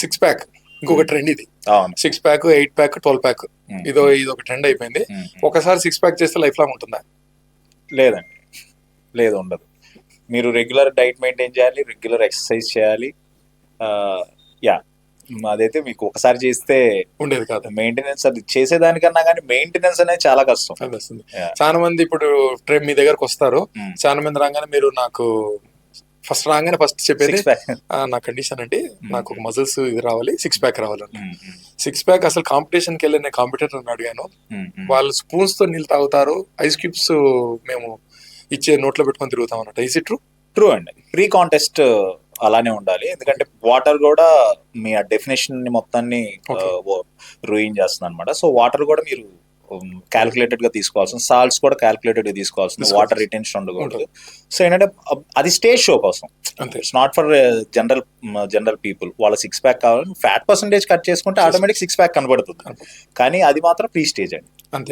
Six pack. ఇంకొక trend ఇది. అవును. Six pack eight pack twelve pack. Um. ఇదో ఇది ఒక ట్రెండ్ అయిపోయింది. ఉమ్. ఒకసారి సిక్స్ ప్యాక్ చేస్తే లైఫ్ లాంగ్ ఉంటుందా? లేదండి. లేదు ఉండదు. మీరు రెగ్యులర్ డైట్ మెయింటైన్ చేయాలి రెగ్యులర్ ఎక్సర్సైజ్ చేయాలి. యా. అదైతే మీకు ఒకసారి చేస్తే ఉండేది కాదు. మెయింటెనెన్స్ అది చేసేదానికన్నా కానీ మెయింటెనెన్స్ అనేది చాలా కష్టం. చాలా మంది ఇప్పుడు ట్రెండ్ మీ దగ్గరకు వస్తారు. చాలా మంది రాగానే మీరు నాకు ఫస్ట్ రాగానే ఫస్ట్ చెప్పేది Six pack. "ఆ, నా కండిషన్ అంటే నాకు ఒక మజిల్స్ ఇది రావాలి six pack um, six pack అసలు కాంపిటీషన్కి వెళ్ళి నేను కాంపిటేటర్ అడిగాను. వాళ్ళు స్పూన్స్తో నీళ్ళు తాగుతారు ఐస్ క్యూబ్స్ మేము ఇచ్చే నోట్లో పెట్టుకొని తిరుగుతాం అన్నట్టు ఈజ్ ట్రూ ట్రూ అండి. ప్రీ కాంటెస్ట్ అలానే ఉండాలి. ఎందుకంటే వాటర్ కూడా మీ ఆ డెఫినేషన్ మొత్తాన్ని. రూయిన్ చేస్తుంది అనమాట సో వాటర్ కూడా మీరు క్యాలిక్యులేటెడ్గా తీసుకోవాల్సింది సాల్ట్స్ కూడా క్యాలిక్యులేటెడ్గా తీసుకోవాల్సింది తీసుకోవాలి. వాటర్ రిటెన్షన్ ఉండకూడదు. సో ఏంటంటే అది స్టేజ్ షో కోసం. అంతే. It's not for general general people వాళ్ళ సిక్స్ ప్యాక్ కావాలి ఫ్యాట్ పర్సంటేజ్ కట్ చేసుకుంటే ఆటోమేటిక్ సిక్స్ ప్యాక్ కనబడుతుంది. కానీ అది మాత్రం ప్రీ స్టేజ్ అండి. అంతే.